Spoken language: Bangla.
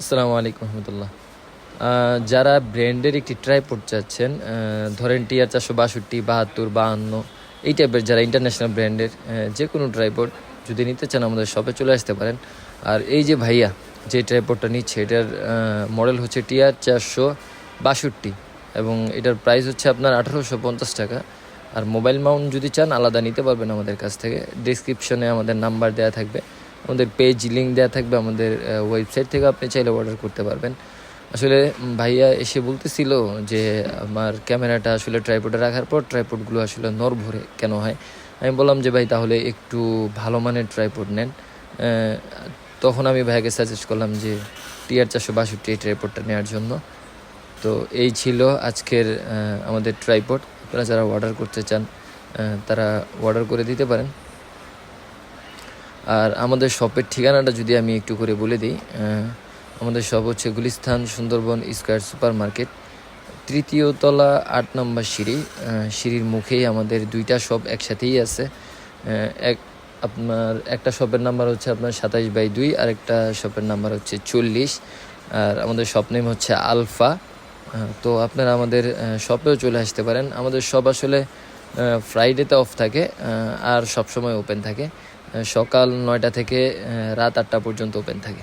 আসসালামু আলাইকুম রহমতুল্লাহ। যারা ব্র্যান্ডের একটি ট্রাইপোর্ট চাচ্ছেন ধরেন টিয়ার চারশো বাষট্টি, বাহাত্তর, বাহান্ন, এই টাইপের যারা ইন্টারন্যাশনাল ব্র্যান্ডের যে কোনো ট্রাইপোর্ট যদি নিতে চান আমাদের শপে চলে আসতে পারেন। আর এই যে ভাইয়া যে ট্রাইপোর্টটা নিচ্ছে, এটার মডেল হচ্ছে টিয়ার চারশো বাষট্টি এবং এটার প্রাইস হচ্ছে আপনার আঠারোশো পঞ্চাশ টাকা। আর মোবাইল মাউন্ট যদি চান, আলাদা নিতে পারবেন আমাদের কাছ থেকে। ডিসক্রিপশনে আমাদের নাম্বার দেওয়া থাকবে। আমাদের পেজ লিঙ্ক দেওয়া থাকবে আমাদের ওয়েবসাইট থেকে আপনি চাইলে অর্ডার করতে পারবেন। আসলে ভাইয়া এসে বলতেছিল যে, আমার ক্যামেরাটা আসলে ট্রাইপোডে রাখার পর ট্রাইপোডগুলো আসলে নর ভরে কেন হয়? আমি বললাম যে, ভাই, তাহলে একটু ভালো মানের ট্রাইপোড নেন। তখন আমি ভাইয়াকে সাজেস্ট করলাম যে টিআর চারশো বাষট্টি এই ট্রাইপোডটা নেওয়ার জন্য। তো এই ছিল আজকের আমাদের ট্রাইপড আপনারা যারা অর্ডার করতে চান তারা অর্ডার করে দিতে পারেন। আর আমাদের শপের ঠিকানাটা যদি আমি একটু করে বলে দিই আমাদের শপ হচ্ছে Gulistan Sundarban square super market তৃতীয় তলা আট নম্বর সিঁড়ি সিঁড়ির মুখেই আমাদের দুইটা শপ একসাথেই আছে। এক আপনার একটা শপের নাম্বার হচ্ছে আপনার সাতাইশ বাই দুই আর একটা শপের নাম্বার হচ্ছে চল্লিশ, আর আমাদের শপ নেম হচ্ছে আলফা। তো আপনারা আমাদের শপেও চলে আসতে পারেন। আমাদের শপ আসলে ফ্রাইডেতে অফ থাকে আর সবসময় ওপেন থাকে। সকাল নয়টা থেকে রাত আটটা পর্যন্ত ওপেন থাকে।